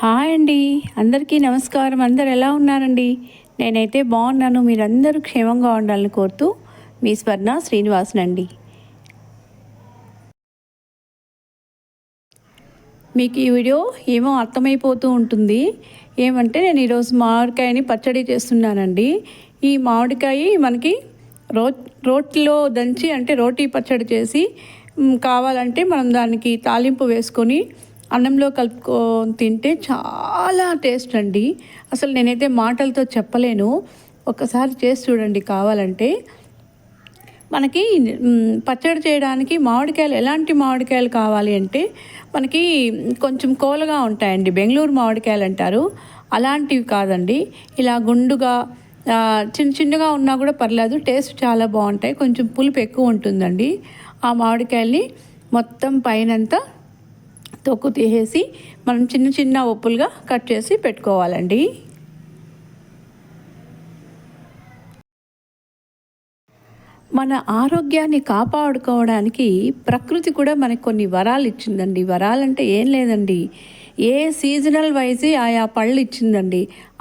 Hi అండి. అందరికీ నమస్కారం. అందరు ఎలా ఉన్నారండి? నేనైతే బాగున్నాను. మీరందరూ క్షేమంగా ఉండాలని కోరుతూ మీ స్వర్ణ శ్రీనివాసన్ అండి. మీకు ఈ వీడియో ఏమో అర్థమైపోతూ ఉంటుంది. ఏమంటే నేను ఈరోజు మామిడికాయని పచ్చడి చేస్తున్నానండి. ఈ మామిడికాయ మనకి రో రోట్లో దంచి అంటే రోటీ పచ్చడి చేసి కావాలంటే మనం దానికి తాలింపు వేసుకొని అన్నంలో కలుపుకొని తింటే చాలా టేస్ట్ అండి. అసలు నేనైతే మాటలతో చెప్పలేను. ఒకసారి చేసి చూడండి కావాలంటే. మనకి పచ్చడి చేయడానికి మామిడికాయలు ఎలాంటి మామిడికాయలు కావాలి అంటే మనకి కొంచెం కోలుగా ఉంటాయండి. బెంగళూరు మామిడికాయలు అంటారు. అలాంటివి కాదండి. ఇలా గుండుగా చిన్న చిన్నగా ఉన్నా కూడా పర్లేదు. టేస్ట్ చాలా బాగుంటాయి. కొంచెం పులుపు ఎక్కువ ఉంటుందండి. ఆ మామిడికాయల్ని మొత్తం పైనంతా తొక్కు తీసేసి మనం చిన్న చిన్న ఒప్పులుగా కట్ చేసి పెట్టుకోవాలండి. మన ఆరోగ్యాన్ని కాపాడుకోవడానికి ప్రకృతి కూడా మనకు కొన్ని వరాలు ఇచ్చిందండి. వరాలంటే ఏం లేదండి. ఏ సీజనల్ వైజీ ఆయా పళ్ళు ఇచ్చిందండి.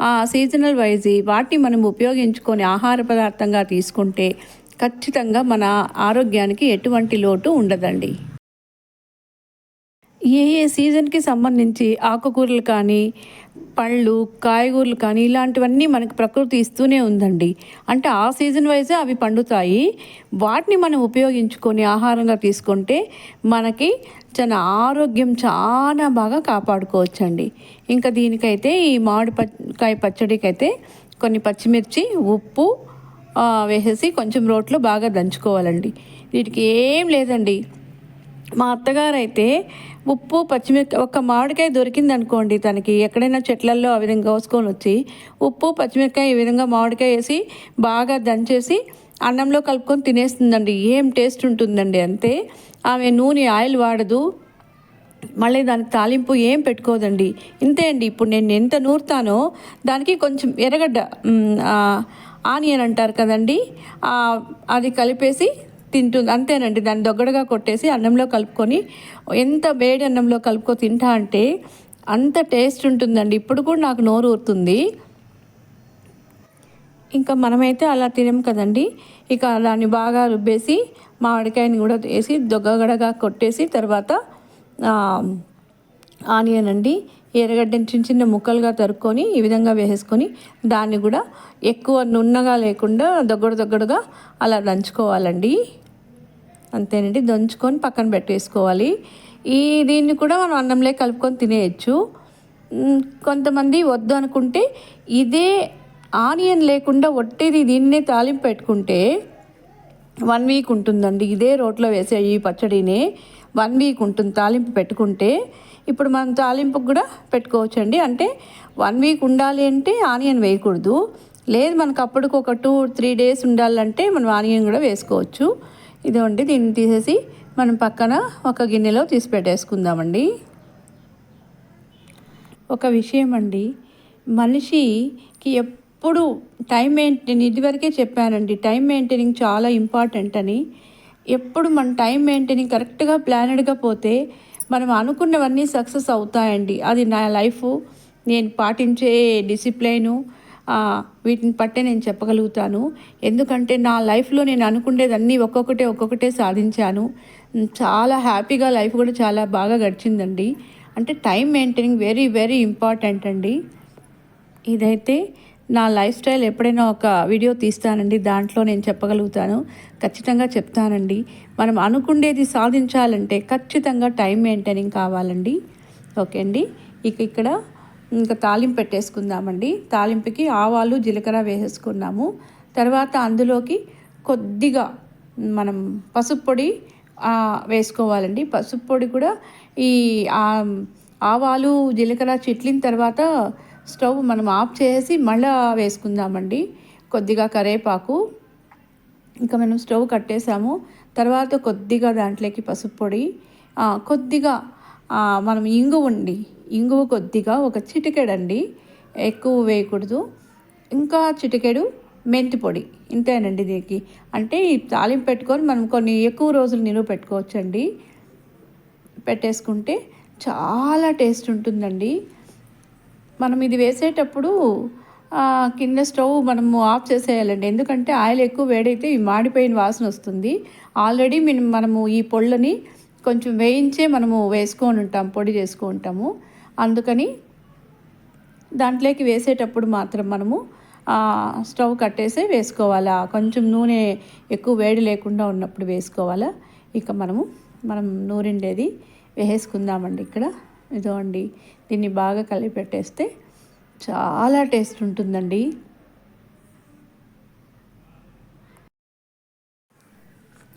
ఆ సీజనల్ వైజీ వాటిని మనం ఉపయోగించుకొని ఆహార పదార్థంగా తీసుకుంటే ఖచ్చితంగా మన ఆరోగ్యానికి ఎటువంటి లోటు ఉండదండి. ఏ ఏ సీజన్కి సంబంధించి ఆకుకూరలు కానీ పళ్ళు కాయగూరలు కానీ ఇలాంటివన్నీ మనకు ప్రకృతి ఇస్తూనే ఉందండి. అంటే ఆ సీజన్ వైజే అవి పండుతాయి. వాటిని మనం ఉపయోగించుకొని ఆహారంగా తీసుకుంటే మనకి చాలా ఆరోగ్యం చాలా బాగా కాపాడుకోవచ్చండి. ఇంకా దీనికైతే ఈ మామిడి పచ్చకాయ పచ్చడికైతే కొన్ని పచ్చిమిర్చి ఉప్పు వేసేసి కొంచెం రోట్లో బాగా దంచుకోవాలండి. వీటికి ఏం లేదండి. మా అత్తగారు అయితే ఉప్పు పచ్చిమిరపకాయ ఒక మామిడికాయ దొరికింది అనుకోండి తనకి ఎక్కడైనా చెట్లల్లో ఆ విధంగా కోసుకొని వచ్చి ఉప్పు పచ్చిమిరపకాయ ఈ విధంగా మామిడికాయ వేసి బాగా దంచేసి అన్నంలో కలుపుకొని తినేస్తుందండి. ఏం టేస్ట్ ఉంటుందండి అంతే ఆమె నూనె ఆయిల్ వాడదు. మళ్ళీ దానికి తాలింపు ఏం పెట్టుకోదండి. ఇంతే అండి. ఇప్పుడు నేను ఎంత నూరుతానో దానికి కొంచెం ఎర్రగడ్డ ఆనియన్ అంటారు కదండి అది కలిపేసి తింటుంది. అంతేనండి. దాన్ని దొగ్గడగా కొట్టేసి అన్నంలో కలుపుకొని ఎంత వేడి అన్నంలో కలుపుకో తింటా అంటే అంత టేస్ట్ ఉంటుందండి. ఇప్పుడు కూడా నాకు నోరు ఊరుతుంది. ఇంకా మనమైతే అలా తినం కదండి. ఇక దాన్ని బాగా రుబ్బేసి మామిడికాయని కూడా వేసి దొగ్గడగా కొట్టేసి తర్వాత ఆనియన్ అండి ఎర్రగడ్డని చిన్న చిన్న ముక్కలుగా తరుక్కొని ఈ విధంగా వేసేసుకొని దాన్ని కూడా ఎక్కువ నున్నగా లేకుండా దగ్గర దగ్గరగా అలా దంచుకోవాలండి. అంతేనండి దంచుకొని పక్కన పెట్టేసుకోవాలి. ఈ దీన్ని కూడా మనం అన్నంలో కలుపుకొని తినేయచ్చు. కొంతమంది వద్దు అనుకుంటే ఇదే ఆనియన్ లేకుండా ఒట్టేది దీన్నే తాలింపు పెట్టుకుంటే వన్ వీక్ ఉంటుందండి. ఇదే రోట్లో వేసే ఈ పచ్చడిని వన్ వీక్ ఉంటుంది తాలింపు పెట్టుకుంటే. ఇప్పుడు మనం తాలింపుకు కూడా పెట్టుకోవచ్చండి. అంటే వన్ వీక్ ఉండాలి అంటే ఆనియన్ వేయకూడదు. లేదు మనకు అప్పటికి ఒక టూ త్రీ డేస్ ఉండాలంటే మనం ఆనియన్ కూడా వేసుకోవచ్చు. ఇదిగోండి దీన్ని తీసేసి మనం పక్కన ఒక గిన్నెలో తీసి పెట్టేసుకుందామండి. ఒక విషయం అండి మనిషికి ఎప్పుడు టైం మెయింటైన్ ఇదివరకే చెప్పానండి. టైం మెయింటైనింగ్ చాలా ఇంపార్టెంట్ అని. ఎప్పుడు మన టైం మెయింటైనింగ్ కరెక్ట్గా ప్లానెడ్గా పోతే మనం అనుకున్నవన్నీ సక్సెస్ అవుతాయండి. అది నా లైఫ్ నేను పాటించే డిసిప్లైను వీటిని పట్టే నేను చెప్పగలుగుతాను. ఎందుకంటే నా లైఫ్లో నేను అనుకునేదన్నీ ఒక్కొక్కటే ఒక్కొక్కటే సాధించాను. చాలా హ్యాపీగా లైఫ్ కూడా చాలా బాగా గడిచిందండి. అంటే time maintaining very very important అండి. ఇదైతే నా లైఫ్ స్టైల్ ఎప్పుడైనా ఒక వీడియో తీస్తానండి దాంట్లో నేను చెప్పగలుగుతాను. ఖచ్చితంగా చెప్తానండి. మనం అనుకునేది సాధించాలంటే ఖచ్చితంగా టైం మెయింటైనింగ్ కావాలండి. ఓకే అండి. ఇక ఇక్కడ ఇంకా తాలింపు పెట్టేసుకుందామండి. తాలింపుకి ఆవాలు జీలకర్ర వేసేసుకున్నాము. తర్వాత అందులోకి కొద్దిగా మనం పసుపు పొడి వేసుకోవాలండి. పసుపు పొడి కూడా ఈ ఆవాలు జీలకర్ర చిట్లిన తర్వాత స్టవ్ మనం ఆఫ్ చేసి మళ్ళా వేసుకుందామండి. కొద్దిగా కరేపాకు. ఇంకా మనం స్టవ్ కట్టేసాము. తర్వాత కొద్దిగా దాంట్లోకి పసుపు పొడి. కొద్దిగా మనం ఇంగువ ఉండి ఇంగువ కొద్దిగా ఒక చిటికెడండి. ఎక్కువ వేయకూడదు. ఇంకా చిటికెడు మెంతి పొడి. ఇంతేనండి దీనికి. అంటే ఈ తాలింపు పెట్టుకొని మనం కొన్ని ఎక్కువ రోజులు నిలువ పెట్టుకోవచ్చండి. పెట్టేసుకుంటే చాలా టేస్ట్ ఉంటుందండి. మనం ఇది వేసేటప్పుడు కింద స్టవ్ మనము ఆఫ్ చేసేయాలండి. ఎందుకంటే ఆయిల్ ఎక్కువ వేడైతే ఈ మాడిపోయిన వాసన వస్తుంది. ఆల్రెడీ మేము మనము ఈ పొళ్ళని కొంచెం వేయించే మనము వేసుకొని ఉంటాం పొడి చేసుకుంటాము ఉంటాము. అందుకని దాంట్లోకి వేసేటప్పుడు మాత్రం మనము స్టవ్ కట్టేసి వేసుకోవాలా. కొంచెం నూనె ఎక్కువ వేడి లేకుండా ఉన్నప్పుడు వేసుకోవాలా. ఇక మనము మనం నూరిండేది వేసుకుందామండి ఇక్కడ. ఇదో అండి దీన్ని బాగా కలిపెట్టేస్తే చాలా టేస్ట్ ఉంటుందండి.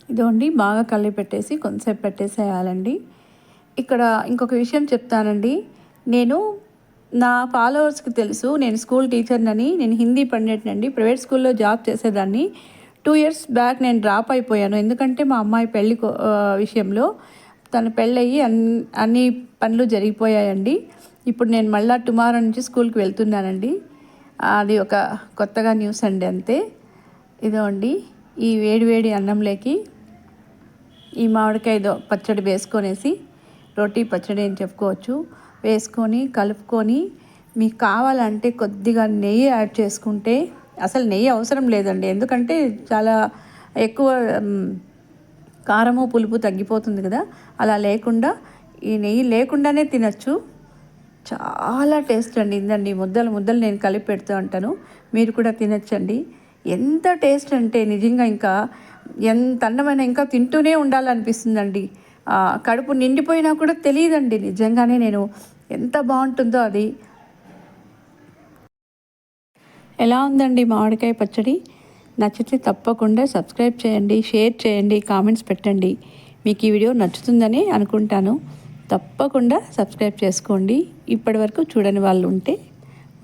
ఇదోండి బాగా కలిపి పెట్టేసి కొంతసేపు పెట్టేసేయాలండి. ఇక్కడ ఇంకొక విషయం చెప్తానండి. నేను నా ఫాలోవర్స్కి తెలుసు నేను స్కూల్ టీచర్నని నేను హిందీ పండిట్నండి. ప్రైవేట్ స్కూల్లో జాబ్ చేసేదాన్ని. టూ ఇయర్స్ బ్యాక్ నేను డ్రాప్ అయిపోయాను. ఎందుకంటే మా అమ్మాయి పెళ్ళి కో- విషయంలో తను పెళ్ళయి అన్ని అన్ని పనులు జరిగిపోయాయండి. ఇప్పుడు నేను మళ్ళా టుమారో నుంచి స్కూల్కి వెళ్తున్నానండి. అది ఒక కొత్తగా న్యూస్ అండి అంతే. ఇదో అండి ఈ వేడి వేడి అన్నంలోకి ఈ మామిడికాయదో పచ్చడి వేసుకొనేసి రోటీ పచ్చడి అని చెప్పుకోవచ్చు. వేసుకొని కలుపుకొని మీకు కావాలంటే కొద్దిగా నెయ్యి యాడ్ చేసుకుంటే అసలు నెయ్యి అవసరం లేదండి. ఎందుకంటే చాలా ఎక్కువ కారము పులుపు తగ్గిపోతుంది కదా. అలా లేకుండా ఈ నెయ్యి లేకుండానే తినచ్చు. చాలా టేస్ట్ అండి ఇందండి. ముద్దలు ముద్దలు నేను కలిపి పెడుతూ ఉంటాను. మీరు కూడా తినచ్చండి. ఎంత టేస్ట్ అంటే నిజంగా ఇంకా ఎంత అన్నమైన ఇంకా తింటూనే ఉండాలనిపిస్తుందండి. కడుపు నిండిపోయినా కూడా తెలియదండి నిజంగానే నేను ఎంత బాగుంటుందో అది. ఎలా ఉందండి మామిడికాయ పచ్చడి? నచ్చితే తప్పకుండా సబ్స్క్రైబ్ చేయండి షేర్ చేయండి కామెంట్స్ పెట్టండి. మీకు ఈ వీడియో నచ్చుతుందని అనుకుంటాను. తప్పకుండా సబ్స్క్రైబ్ చేసుకోండి. ఇప్పటి వరకు చూడని వాళ్ళు ఉంటే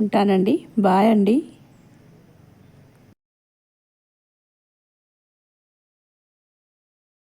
ఉంటానండి. బాయ్ అండి.